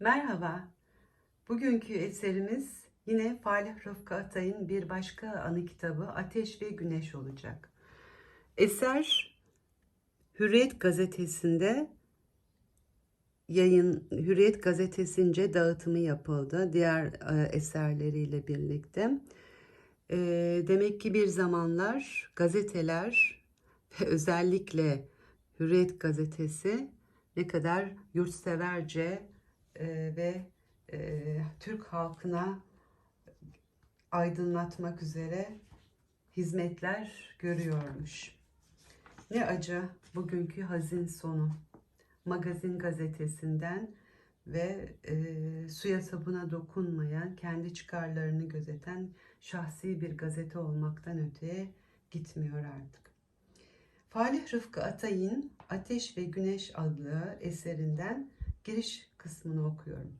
Merhaba. Bugünkü eserimiz yine Falih Rıfkı Atay'ın bir başka anı kitabı Ateş ve Güneş olacak. Eser Hürriyet gazetesinde yayın Hürriyet gazetesince dağıtımı yapıldı diğer e, eserleriyle birlikte. E, demek ki bir zamanlar gazeteler ve özellikle Hürriyet gazetesi ne kadar yurtseverce e, ve e, Türk halkına aydınlatmak üzere hizmetler görüyormuş. Ne acı bugünkü hazin sonu. Magazin gazetesinden ve e, suya sabuna dokunmayan, kendi çıkarlarını gözeten şahsi bir gazete olmaktan öteye gitmiyor artık. Falih Rıfkı Atay'ın Ateş ve Güneş adlı eserinden giriş kısmını okuyorum.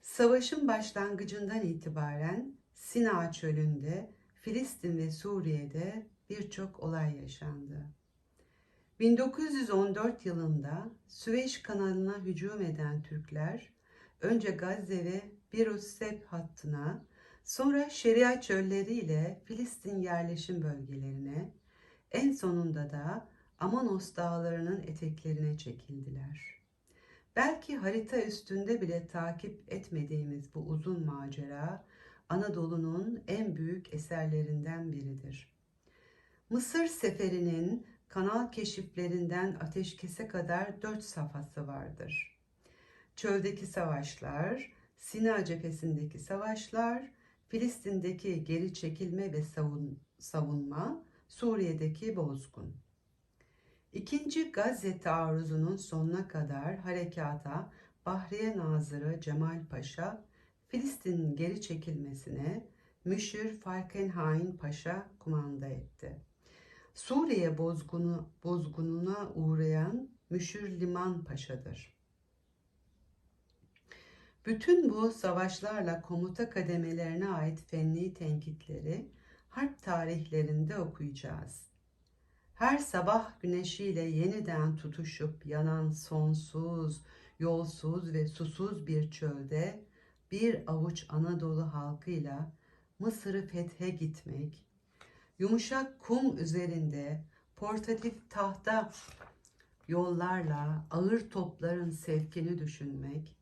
Savaşın başlangıcından itibaren Sina çölünde, Filistin ve Suriye'de birçok olay yaşandı. 1914 yılında Süveyş kanalına hücum eden Türkler önce Gazze ve Birus-Seb hattına, sonra Şeria çölleriyle Filistin yerleşim bölgelerine, en sonunda da Amanos dağlarının eteklerine çekildiler. Belki harita üstünde bile takip etmediğimiz bu uzun macera Anadolu'nun en büyük eserlerinden biridir. Mısır seferinin kanal keşiflerinden ateşkese kadar dört safhası vardır. Çöldeki savaşlar, Sina cephesindeki savaşlar, Filistin'deki geri çekilme ve savun, savunma, Suriye'deki bozgun. İkinci Gazze taarruzunun sonuna kadar harekata Bahriye Nazırı Cemal Paşa, Filistin'in geri çekilmesine Müşir Falkenhayn Paşa kumanda etti. Suriye bozgunu, bozgununa uğrayan Müşir Liman Paşa'dır. Bütün bu savaşlarla komuta kademelerine ait fenli tenkitleri harp tarihlerinde okuyacağız. Her sabah güneşiyle yeniden tutuşup yanan sonsuz, yolsuz ve susuz bir çölde bir avuç Anadolu halkıyla Mısır'ı fethe gitmek, yumuşak kum üzerinde portatif tahta yollarla ağır topların sevkini düşünmek,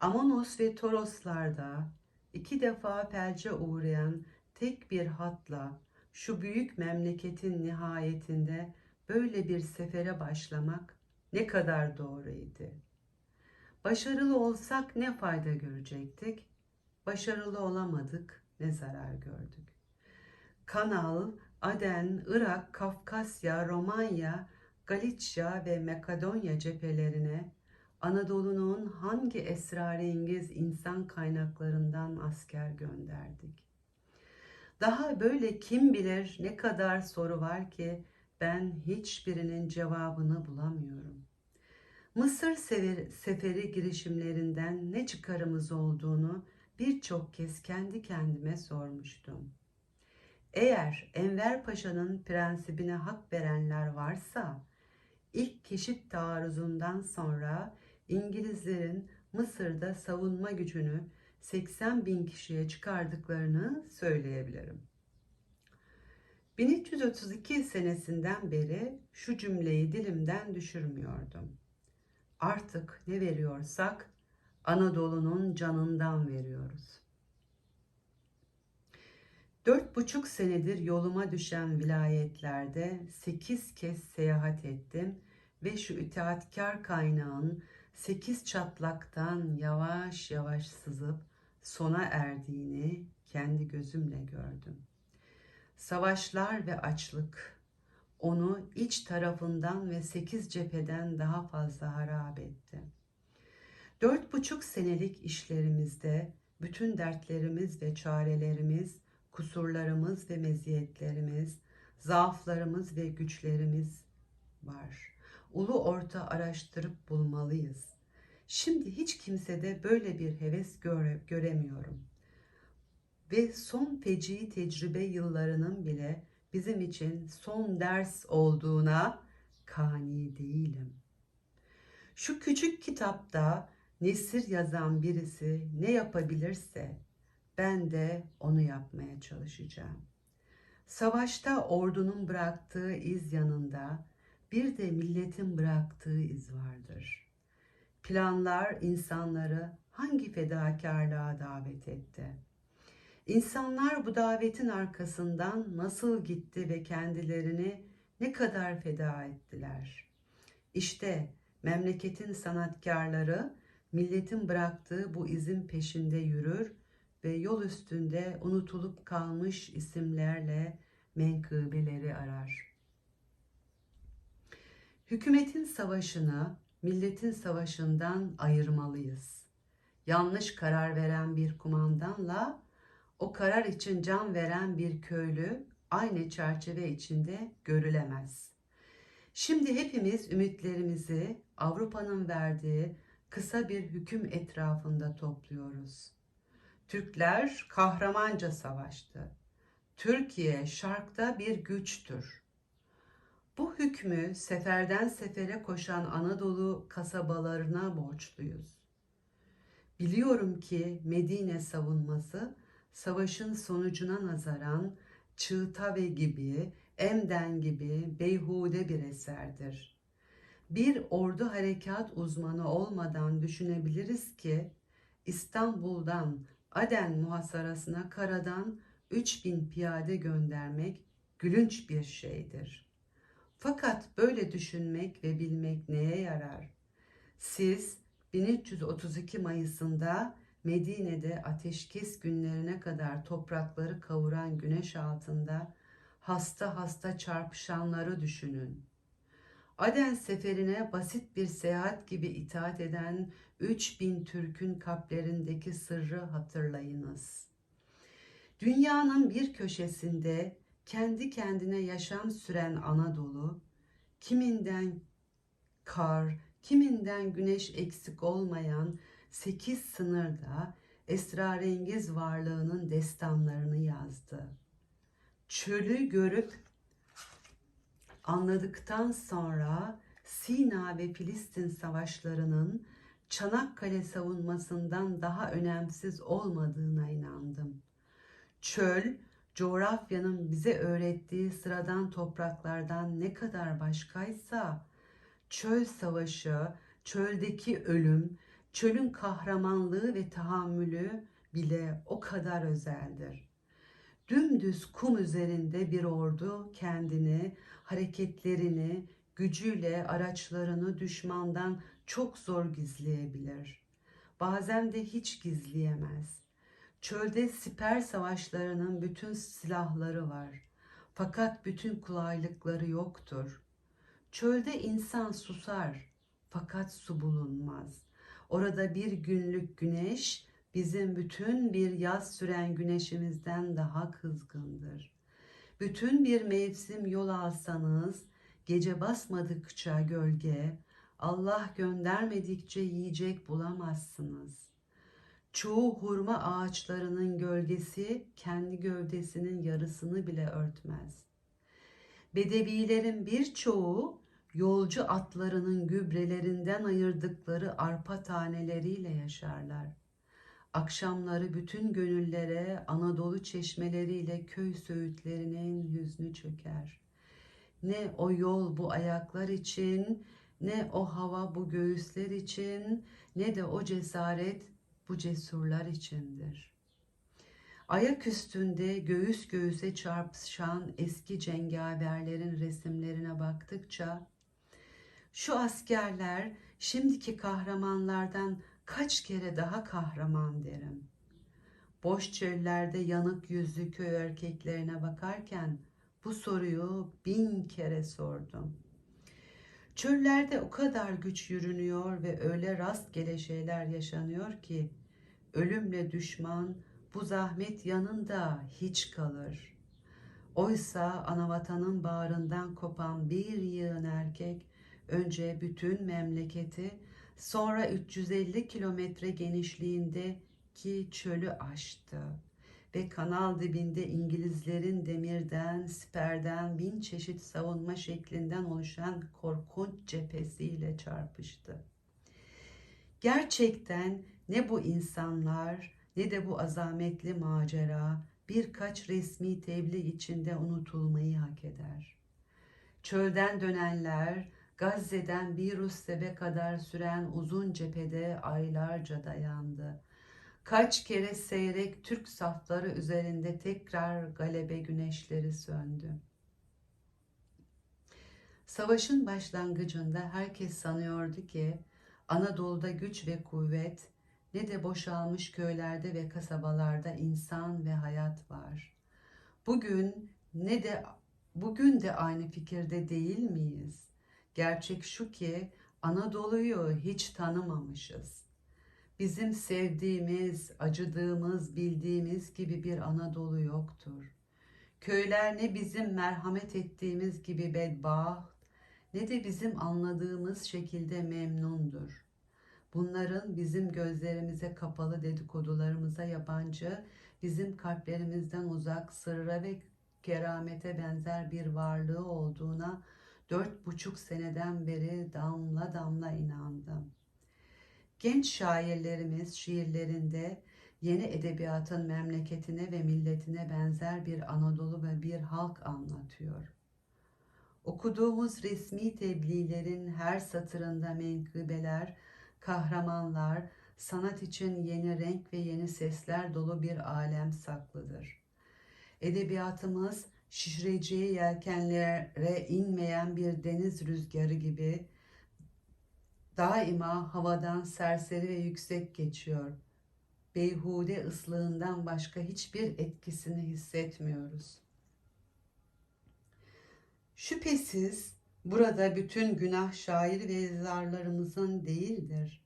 Amonos ve Toroslarda iki defa felce uğrayan tek bir hatla şu büyük memleketin nihayetinde böyle bir sefere başlamak ne kadar doğruydu. Başarılı olsak ne fayda görecektik? Başarılı olamadık, ne zarar gördük. Kanal, Aden, Irak, Kafkasya, Romanya, Galicia ve Makedonya cephelerine Anadolu'nun hangi esrarengiz insan kaynaklarından asker gönderdik? Daha böyle kim bilir ne kadar soru var ki ben hiçbirinin cevabını bulamıyorum. Mısır seferi girişimlerinden ne çıkarımız olduğunu birçok kez kendi kendime sormuştum. Eğer Enver Paşa'nın prensibine hak verenler varsa, ilk keşif taarruzundan sonra İngilizlerin Mısır'da savunma gücünü 80 bin kişiye çıkardıklarını söyleyebilirim. 1332 senesinden beri şu cümleyi dilimden düşürmüyordum. Artık ne veriyorsak Anadolu'nun canından veriyoruz. Dört buçuk senedir yoluma düşen vilayetlerde sekiz kez seyahat ettim ve şu itaatkar kaynağın sekiz çatlaktan yavaş yavaş sızıp sona erdiğini kendi gözümle gördüm. Savaşlar ve açlık onu iç tarafından ve sekiz cepheden daha fazla harap etti. Dört buçuk senelik işlerimizde bütün dertlerimiz ve çarelerimiz, kusurlarımız ve meziyetlerimiz, zaaflarımız ve güçlerimiz var. Ulu orta araştırıp bulmalıyız. Şimdi hiç kimsede böyle bir heves göre, göremiyorum. Ve son feci tecrübe yıllarının bile bizim için son ders olduğuna kani değilim. Şu küçük kitapta Nesir yazan birisi ne yapabilirse ben de onu yapmaya çalışacağım. Savaşta ordunun bıraktığı iz yanında bir de milletin bıraktığı iz vardır. Planlar insanları hangi fedakarlığa davet etti? İnsanlar bu davetin arkasından nasıl gitti ve kendilerini ne kadar feda ettiler? İşte memleketin sanatkarları milletin bıraktığı bu izin peşinde yürür ve yol üstünde unutulup kalmış isimlerle menkıbeleri arar. Hükümetin savaşını milletin savaşından ayırmalıyız. Yanlış karar veren bir kumandanla o karar için can veren bir köylü aynı çerçeve içinde görülemez. Şimdi hepimiz ümitlerimizi Avrupa'nın verdiği kısa bir hüküm etrafında topluyoruz. Türkler kahramanca savaştı. Türkiye şarkta bir güçtür. Bu hükmü seferden sefere koşan Anadolu kasabalarına borçluyuz. Biliyorum ki Medine savunması savaşın sonucuna nazaran Çığtave gibi, Emden gibi beyhude bir eserdir. Bir ordu harekat uzmanı olmadan düşünebiliriz ki İstanbul'dan Aden muhasarasına karadan 3000 piyade göndermek gülünç bir şeydir. Fakat böyle düşünmek ve bilmek neye yarar? Siz 1332 Mayıs'ında Medine'de ateşkes günlerine kadar toprakları kavuran güneş altında hasta hasta çarpışanları düşünün. Aden seferine basit bir seyahat gibi itaat eden 3000 Türk'ün kalplerindeki sırrı hatırlayınız. Dünyanın bir köşesinde kendi kendine yaşam süren Anadolu, kiminden kar, kiminden güneş eksik olmayan sekiz sınırda esrarengiz varlığının destanlarını yazdı. Çölü görüp anladıktan sonra Sina ve Filistin savaşlarının Çanakkale savunmasından daha önemsiz olmadığına inandım. Çöl, coğrafyanın bize öğrettiği sıradan topraklardan ne kadar başkaysa, çöl savaşı, çöldeki ölüm, çölün kahramanlığı ve tahammülü bile o kadar özeldir. Dümdüz kum üzerinde bir ordu kendini, hareketlerini, gücüyle araçlarını düşmandan çok zor gizleyebilir. Bazen de hiç gizleyemez. Çölde siper savaşlarının bütün silahları var. Fakat bütün kolaylıkları yoktur. Çölde insan susar fakat su bulunmaz. Orada bir günlük güneş bizim bütün bir yaz süren güneşimizden daha kızgındır. Bütün bir mevsim yol alsanız gece basmadıkça gölge, Allah göndermedikçe yiyecek bulamazsınız. Çoğu hurma ağaçlarının gölgesi kendi gövdesinin yarısını bile örtmez. Bedevilerin birçoğu yolcu atlarının gübrelerinden ayırdıkları arpa taneleriyle yaşarlar. Akşamları bütün gönüllere Anadolu çeşmeleriyle köy söğütlerinin hüznü çöker. Ne o yol bu ayaklar için, ne o hava bu göğüsler için, ne de o cesaret bu cesurlar içindir. Ayak üstünde göğüs göğüse çarpışan eski cengaverlerin resimlerine baktıkça şu askerler şimdiki kahramanlardan kaç kere daha kahraman derim. Boş çöllerde yanık yüzlü köy erkeklerine bakarken bu soruyu bin kere sordum. Çöllerde o kadar güç yürünüyor ve öyle rastgele şeyler yaşanıyor ki ölümle düşman bu zahmet yanında hiç kalır. Oysa anavatanın bağrından kopan bir yığın erkek önce bütün memleketi sonra 350 kilometre genişliğindeki çölü aştı ve kanal dibinde İngilizlerin demirden, siperden, bin çeşit savunma şeklinden oluşan korkunç cephesiyle çarpıştı. Gerçekten ne bu insanlar ne de bu azametli macera birkaç resmi tebliğ içinde unutulmayı hak eder. Çölden dönenler, Gazze'den bir Russebe kadar süren uzun cephede aylarca dayandı. Kaç kere seyrek Türk safları üzerinde tekrar galebe güneşleri söndü. Savaşın başlangıcında herkes sanıyordu ki Anadolu'da güç ve kuvvet ne de boşalmış köylerde ve kasabalarda insan ve hayat var. Bugün ne de bugün de aynı fikirde değil miyiz? Gerçek şu ki Anadolu'yu hiç tanımamışız. Bizim sevdiğimiz, acıdığımız, bildiğimiz gibi bir Anadolu yoktur. Köyler ne bizim merhamet ettiğimiz gibi bedbaht, ne de bizim anladığımız şekilde memnundur. Bunların bizim gözlerimize kapalı dedikodularımıza yabancı, bizim kalplerimizden uzak sırra ve keramete benzer bir varlığı olduğuna dört buçuk seneden beri damla damla inandım. Genç şairlerimiz şiirlerinde yeni edebiyatın memleketine ve milletine benzer bir Anadolu ve bir halk anlatıyor. Okuduğumuz resmi tebliğlerin her satırında menkıbeler, kahramanlar, sanat için yeni renk ve yeni sesler dolu bir alem saklıdır. Edebiyatımız şişireceği yelkenlere inmeyen bir deniz rüzgarı gibi daima havadan serseri ve yüksek geçiyor. Beyhude ıslığından başka hiçbir etkisini hissetmiyoruz. Şüphesiz burada bütün günah şair ve yazarlarımızın değildir.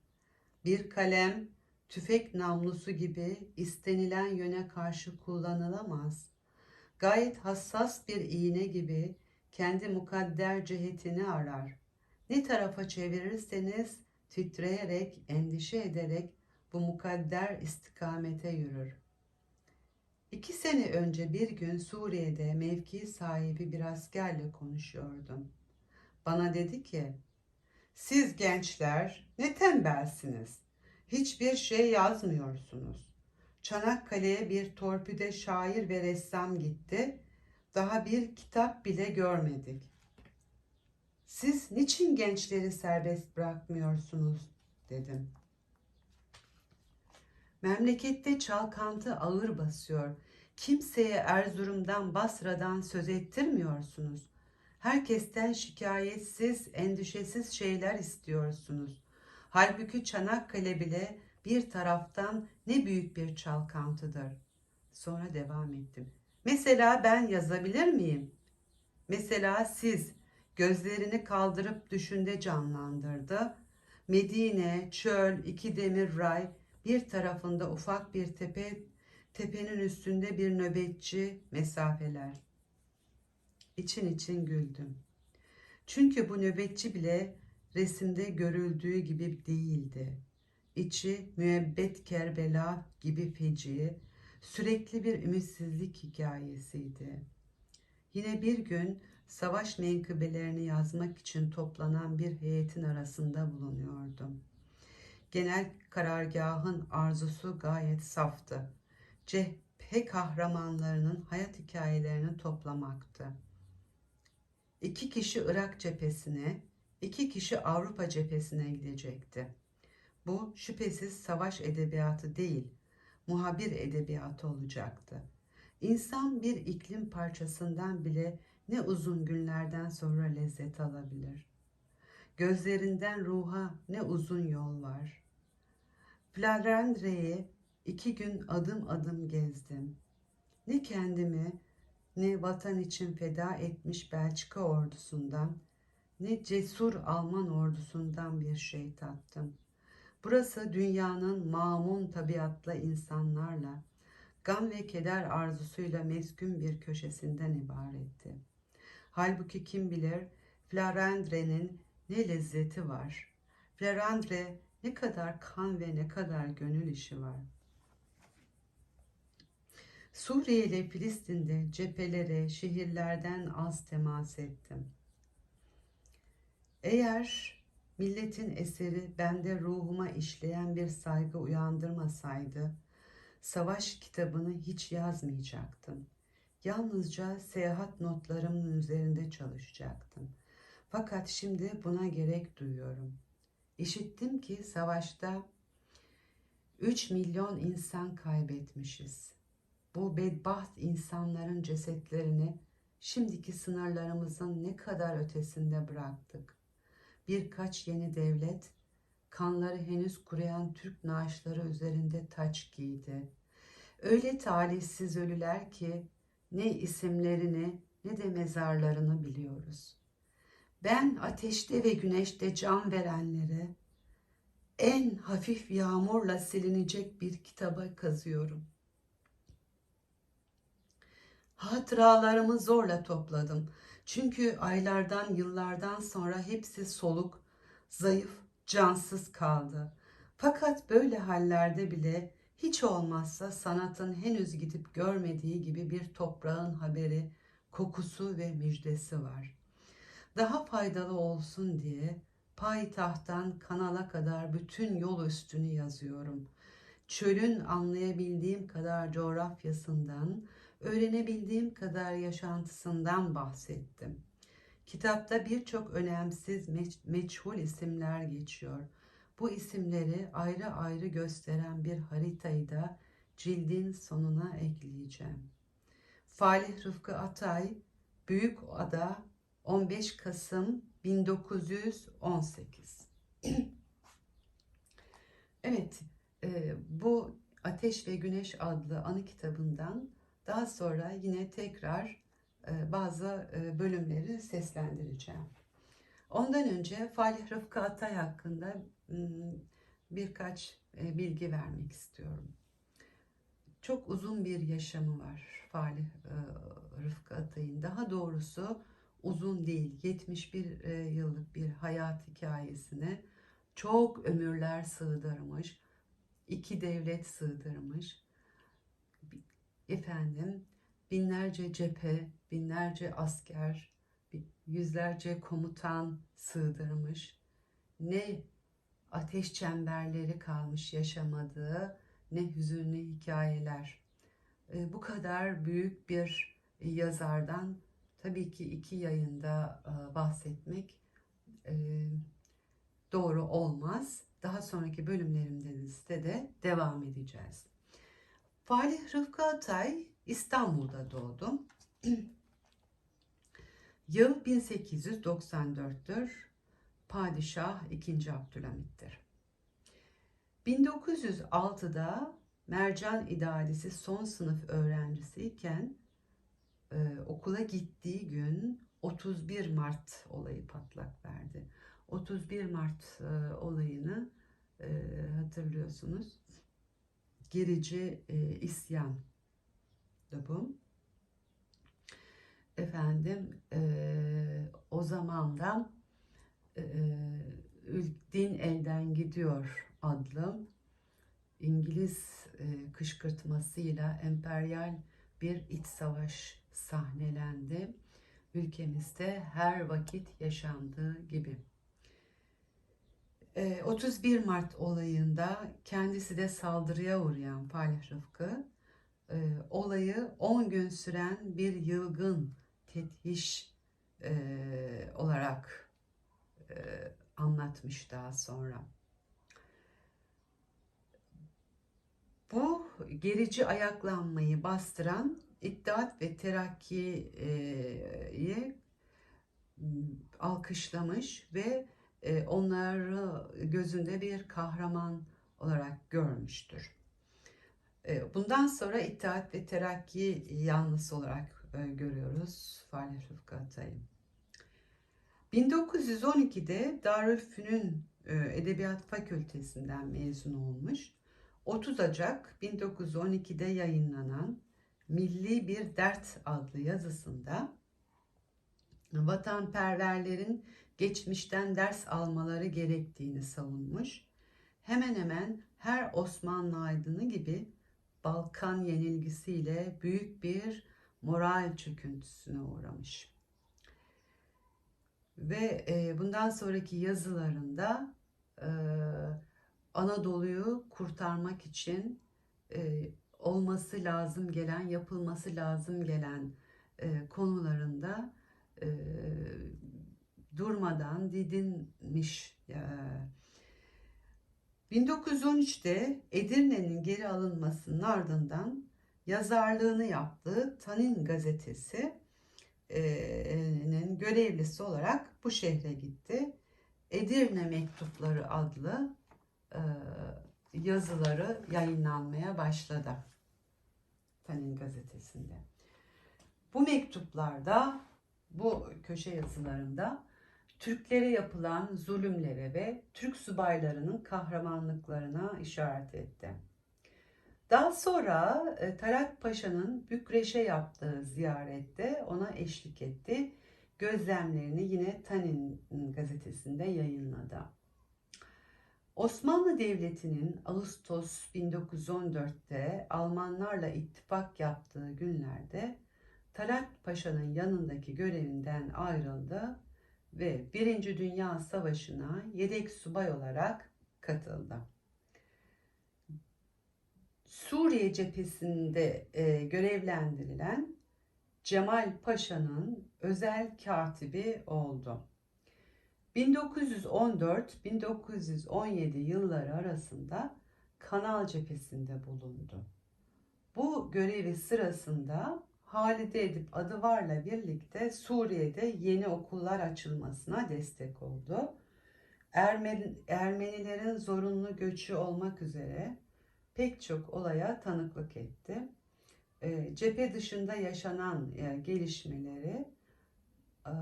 Bir kalem tüfek namlusu gibi istenilen yöne karşı kullanılamaz. Gayet hassas bir iğne gibi kendi mukadder cihetini arar. Ne tarafa çevirirseniz titreyerek, endişe ederek bu mukadder istikamete yürür. İki sene önce bir gün Suriye'de mevki sahibi bir askerle konuşuyordum. Bana dedi ki, siz gençler ne tembelsiniz. Hiçbir şey yazmıyorsunuz. Çanakkale'ye bir torpide şair ve ressam gitti. Daha bir kitap bile görmedik. Siz niçin gençleri serbest bırakmıyorsunuz dedim. Memlekette çalkantı ağır basıyor. Kimseye Erzurum'dan, Basra'dan söz ettirmiyorsunuz. Herkesten şikayetsiz, endişesiz şeyler istiyorsunuz. Halbuki Çanakkale bile bir taraftan ne büyük bir çalkantıdır. Sonra devam ettim. Mesela ben yazabilir miyim? Mesela siz gözlerini kaldırıp düşünde canlandırdı. Medine, çöl, iki demir ray, bir tarafında ufak bir tepe, tepenin üstünde bir nöbetçi mesafeler. İçin için güldüm. Çünkü bu nöbetçi bile resimde görüldüğü gibi değildi. İçi müebbet Kerbela gibi feci, sürekli bir ümitsizlik hikayesiydi. Yine bir gün savaş menkıbelerini yazmak için toplanan bir heyetin arasında bulunuyordum. Genel karargahın arzusu gayet saftı. Cephe kahramanlarının hayat hikayelerini toplamaktı. İki kişi Irak cephesine, iki kişi Avrupa cephesine gidecekti. Bu şüphesiz savaş edebiyatı değil, muhabir edebiyatı olacaktı. İnsan bir iklim parçasından bile ne uzun günlerden sonra lezzet alabilir. Gözlerinden ruha ne uzun yol var. Flandre'yi iki gün adım adım gezdim. Ne kendimi ne vatan için feda etmiş Belçika ordusundan ne cesur Alman ordusundan bir şey tattım. Burası dünyanın mamun tabiatla insanlarla, gam ve keder arzusuyla meskun bir köşesinden ibaretti. Halbuki kim bilir Flarendre'nin ne lezzeti var. Flarendre ne kadar kan ve ne kadar gönül işi var. Suriye ile Filistin'de cephelere, şehirlerden az temas ettim. Eğer milletin eseri bende ruhuma işleyen bir saygı uyandırmasaydı, savaş kitabını hiç yazmayacaktım. Yalnızca seyahat notlarımın üzerinde çalışacaktım. Fakat şimdi buna gerek duyuyorum. İşittim ki savaşta 3 milyon insan kaybetmişiz. Bu bedbaht insanların cesetlerini şimdiki sınırlarımızın ne kadar ötesinde bıraktık. Birkaç yeni devlet, kanları henüz kuruyan Türk naaşları üzerinde taç giydi. Öyle talihsiz ölüler ki ne isimlerini ne de mezarlarını biliyoruz. Ben ateşte ve güneşte can verenlere en hafif yağmurla silinecek bir kitaba kazıyorum. Hatıralarımı zorla topladım. Çünkü aylardan, yıllardan sonra hepsi soluk, zayıf, cansız kaldı. Fakat böyle hallerde bile hiç olmazsa sanatın henüz gidip görmediği gibi bir toprağın haberi, kokusu ve müjdesi var. Daha faydalı olsun diye payitahttan kanala kadar bütün yol üstünü yazıyorum. Çölün anlayabildiğim kadar coğrafyasından, öğrenebildiğim kadar yaşantısından bahsettim. Kitapta birçok önemsiz meç- meçhul isimler geçiyor. Bu isimleri ayrı ayrı gösteren bir haritayı da cildin sonuna ekleyeceğim. Falih Rıfkı Atay, Büyük Ada, 15 Kasım 1918. evet, e, bu Ateş ve Güneş adlı anı kitabından daha sonra yine tekrar e, bazı e, bölümleri seslendireceğim. Ondan önce Falih Rıfkı Atay hakkında birkaç e, bilgi vermek istiyorum. Çok uzun bir yaşamı var Falih e, Rıfkı Atay'ın. Daha doğrusu uzun değil, 71 e, yıllık bir hayat hikayesine çok ömürler sığdırmış, iki devlet sığdırmış. Efendim, binlerce cephe, binlerce asker, yüzlerce komutan sığdırmış. Ne ateş çemberleri kalmış yaşamadığı, ne hüzünlü hikayeler. E, bu kadar büyük bir yazardan tabii ki iki yayında e, bahsetmek e, doğru olmaz. Daha sonraki bölümlerimizde de devam edeceğiz. Falih Rıfkı Atay İstanbul'da doğdum. Yıl 1894'tür. Padişah 2. Abdülhamit'tir. 1906'da Mercan İdaresi son sınıf öğrencisiyken e, okula gittiği gün 31 Mart olayı patlak verdi. 31 Mart e, olayını e, hatırlıyorsunuz. Gerici e, isyan da bu. Efendim e, o zamandan din elden gidiyor adlı İngiliz e, kışkırtmasıyla emperyal bir iç savaş sahnelendi. Ülkemizde her vakit yaşandığı gibi. 31 Mart olayında kendisi de saldırıya uğrayan Falih Rıfkı olayı 10 gün süren bir yılgın tethiş olarak anlatmış daha sonra. Bu gerici ayaklanmayı bastıran İttihat ve Terakki'yi alkışlamış ve onları gözünde bir kahraman olarak görmüştür. Bundan sonra İttihat ve Terakki yanlısı olarak görüyoruz Falih Rıfkı Atay'ı. 1912'de Darülfünun Edebiyat Fakültesinden mezun olmuş. 30 Ocak 1912'de yayınlanan Milli Bir Dert adlı yazısında vatanperverlerin geçmişten ders almaları gerektiğini savunmuş. Hemen hemen her Osmanlı aydını gibi Balkan yenilgisiyle büyük bir moral çöküntüsüne uğramış. Ve e, bundan sonraki yazılarında e, Anadolu'yu kurtarmak için e, olması lazım gelen, yapılması lazım gelen e, konularında e, durmadan didinmiş. E, 1913'te Edirne'nin geri alınmasının ardından yazarlığını yaptığı Tanin gazetesi görevlisi olarak bu şehre gitti. Edirne Mektupları adlı yazıları yayınlanmaya başladı. Tanin gazetesinde. Bu mektuplarda, bu köşe yazılarında Türklere yapılan zulümlere ve Türk subaylarının kahramanlıklarına işaret etti. Daha sonra e, Talat Paşa'nın Bükreş'e yaptığı ziyarette ona eşlik etti. Gözlemlerini yine Tanin gazetesinde yayınladı. Osmanlı Devleti'nin Ağustos 1914'te Almanlarla ittifak yaptığı günlerde Talat Paşa'nın yanındaki görevinden ayrıldı ve Birinci Dünya Savaşı'na yedek subay olarak katıldı. Suriye cephesinde e, görevlendirilen Cemal Paşa'nın özel katibi oldu. 1914-1917 yılları arasında Kanal cephesinde bulundu. Bu görevi sırasında Halide Edip Adıvar'la birlikte Suriye'de yeni okullar açılmasına destek oldu. Ermeni, Ermenilerin zorunlu göçü olmak üzere pek çok olaya tanıklık etti. E, cephe dışında yaşanan e, gelişmeleri, e,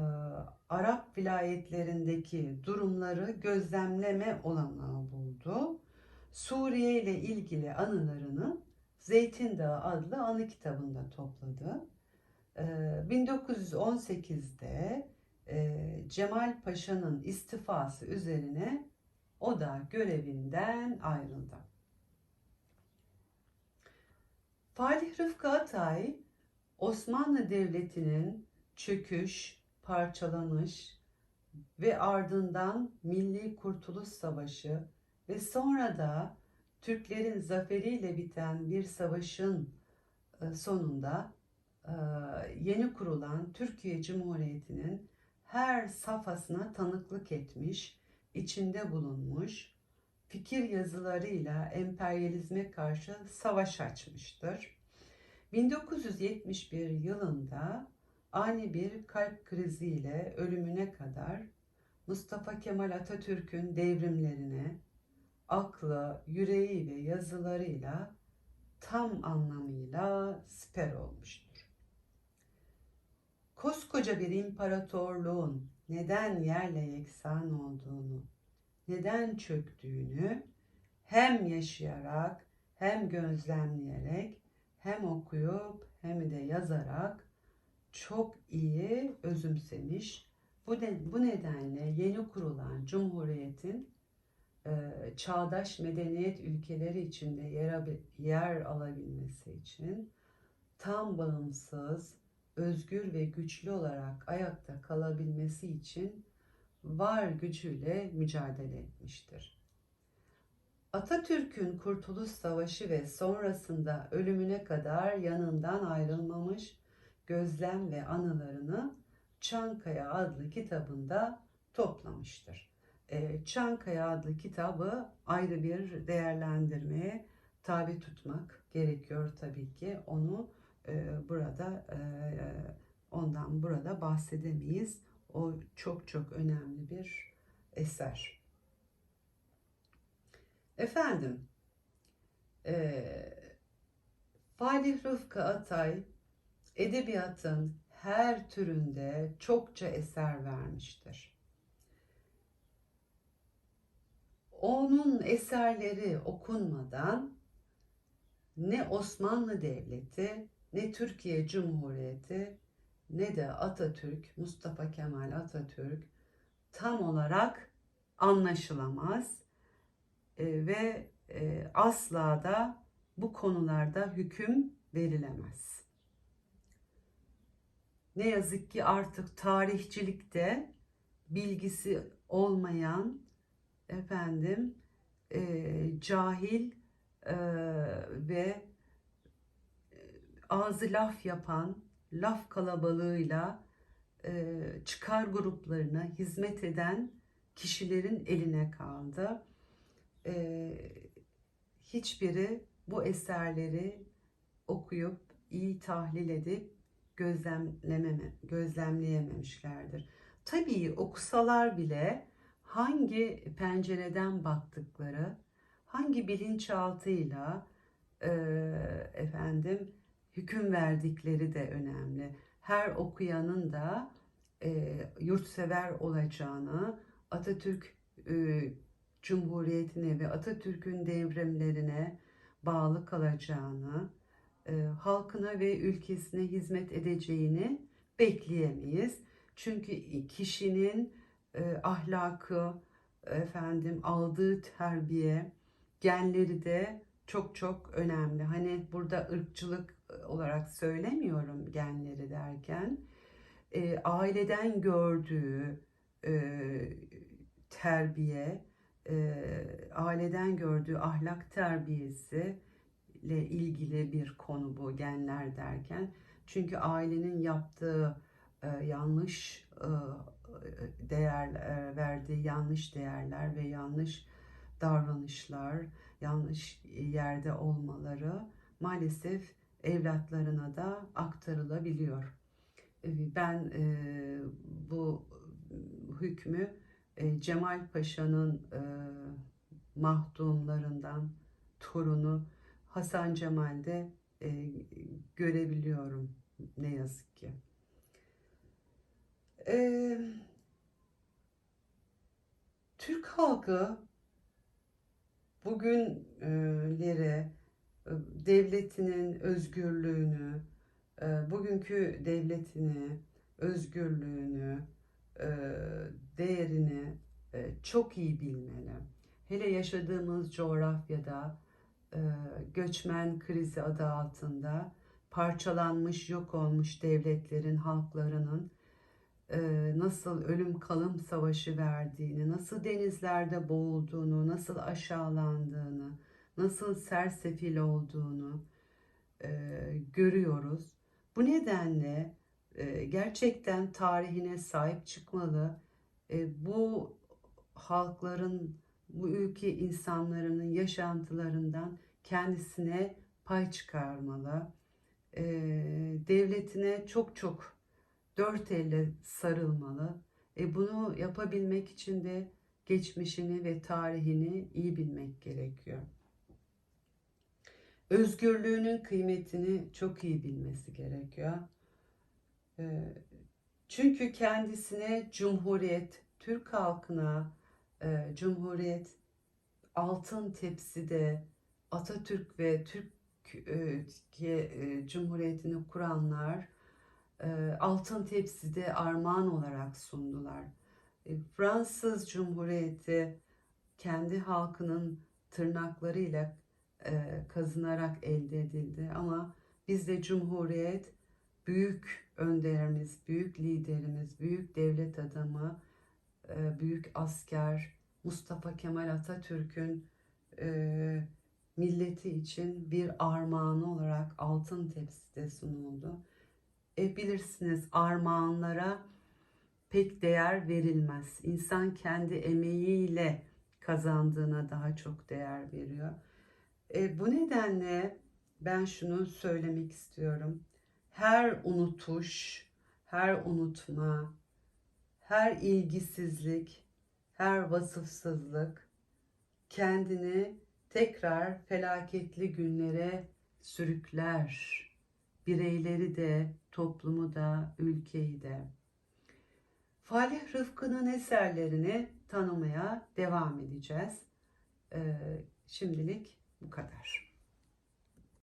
Arap vilayetlerindeki durumları gözlemleme olanağı buldu. Suriye ile ilgili anılarını Zeytin Dağı adlı anı kitabında topladı. E, 1918'de e, Cemal Paşa'nın istifası üzerine o da görevinden ayrıldı. Fatih Rıfkı Atay, Osmanlı Devleti'nin çöküş, parçalanış ve ardından Milli Kurtuluş Savaşı ve sonra da Türklerin zaferiyle biten bir savaşın e, sonunda e, yeni kurulan Türkiye Cumhuriyeti'nin her safhasına tanıklık etmiş, içinde bulunmuş, fikir yazılarıyla emperyalizme karşı savaş açmıştır. 1971 yılında ani bir kalp kriziyle ölümüne kadar Mustafa Kemal Atatürk'ün devrimlerine, aklı, yüreği ve yazılarıyla tam anlamıyla siper olmuştur. Koskoca bir imparatorluğun neden yerle yeksan olduğunu neden çöktüğünü hem yaşayarak hem gözlemleyerek hem okuyup hem de yazarak çok iyi özümsemiş. Bu, de, bu nedenle yeni kurulan Cumhuriyet'in e, çağdaş medeniyet ülkeleri içinde yer, yer alabilmesi için tam bağımsız, özgür ve güçlü olarak ayakta kalabilmesi için var gücüyle mücadele etmiştir. Atatürk'ün Kurtuluş Savaşı ve sonrasında ölümüne kadar yanından ayrılmamış gözlem ve anılarını Çankaya adlı kitabında toplamıştır. Ee, Çankaya adlı kitabı ayrı bir değerlendirmeye tabi tutmak gerekiyor tabii ki. Onu e, burada e, ondan burada bahsedemeyiz. O çok çok önemli bir eser. Efendim, e, Falih Rıfkı Atay edebiyatın her türünde çokça eser vermiştir. Onun eserleri okunmadan ne Osmanlı Devleti ne Türkiye Cumhuriyeti ne de Atatürk, Mustafa Kemal Atatürk tam olarak anlaşılamaz e, ve e, asla da bu konularda hüküm verilemez. Ne yazık ki artık tarihçilikte bilgisi olmayan efendim e, cahil e, ve e, ağzı laf yapan laf kalabalığıyla e, çıkar gruplarına hizmet eden kişilerin eline kaldı. E, hiçbiri bu eserleri okuyup iyi tahlil edip gözlemlememe, gözlemleyememişlerdir. Tabii okusalar bile hangi pencereden baktıkları, hangi bilinçaltıyla e, efendim hüküm verdikleri de önemli. Her okuyanın da e, yurtsever olacağını, Atatürk e, Cumhuriyeti'ne ve Atatürk'ün devrimlerine bağlı kalacağını, e, halkına ve ülkesine hizmet edeceğini bekleyemeyiz. Çünkü kişinin e, ahlakı, efendim aldığı terbiye, genleri de çok çok önemli. Hani burada ırkçılık olarak söylemiyorum genleri derken, e, aileden gördüğü e, terbiye, e, aileden gördüğü ahlak terbiyesi ile ilgili bir konu bu genler derken. Çünkü ailenin yaptığı e, yanlış e, değer e, verdiği yanlış değerler ve yanlış davranışlar, yanlış yerde olmaları maalesef evlatlarına da aktarılabiliyor. E, Ben e, bu hükmü e, Cemal Paşa'nın e, mahdumlarından torunu Hasan Cemal'de görebiliyorum ne yazık ki. E, Türk halkı bugünlere devletinin özgürlüğünü, e, bugünkü devletini, özgürlüğünü, e, değerini e, çok iyi bilmeli. Hele yaşadığımız coğrafyada göçmen krizi adı altında parçalanmış, yok olmuş devletlerin, halklarının nasıl ölüm kalım savaşı verdiğini, nasıl denizlerde boğulduğunu, nasıl aşağılandığını, nasıl sersefil olduğunu e, görüyoruz. Bu nedenle e, gerçekten tarihine sahip çıkmalı. E, bu halkların, bu ülke insanların yaşantılarından kendisine pay çıkarmalı. E, devletine çok çok dört elle sarılmalı. E, bunu yapabilmek için de geçmişini ve tarihini iyi bilmek gerekiyor. Özgürlüğünün kıymetini çok iyi bilmesi gerekiyor. E, çünkü kendisine Cumhuriyet, Türk halkına e, Cumhuriyet altın tepside Atatürk ve Türkiye e, Cumhuriyeti'ni kuranlar e, altın tepside armağan olarak sundular. E, Fransız Cumhuriyeti kendi halkının tırnaklarıyla e, kazınarak elde edildi ama bizde Cumhuriyet büyük önderimiz, büyük liderimiz, büyük devlet adamı, e, büyük asker Mustafa Kemal Atatürk'ün e, milleti için bir armağanı olarak altın tepside sunuldu. E bilirsiniz armağanlara pek değer verilmez. İnsan kendi emeğiyle kazandığına daha çok değer veriyor. E, bu nedenle ben şunu söylemek istiyorum. Her unutuş, her unutma, her ilgisizlik, her vasıfsızlık kendini tekrar felaketli günlere sürükler. Bireyleri de, toplumu da, ülkeyi de. Falih Rıfkı'nın eserlerini tanımaya devam edeceğiz. Ee, şimdilik bu kadar.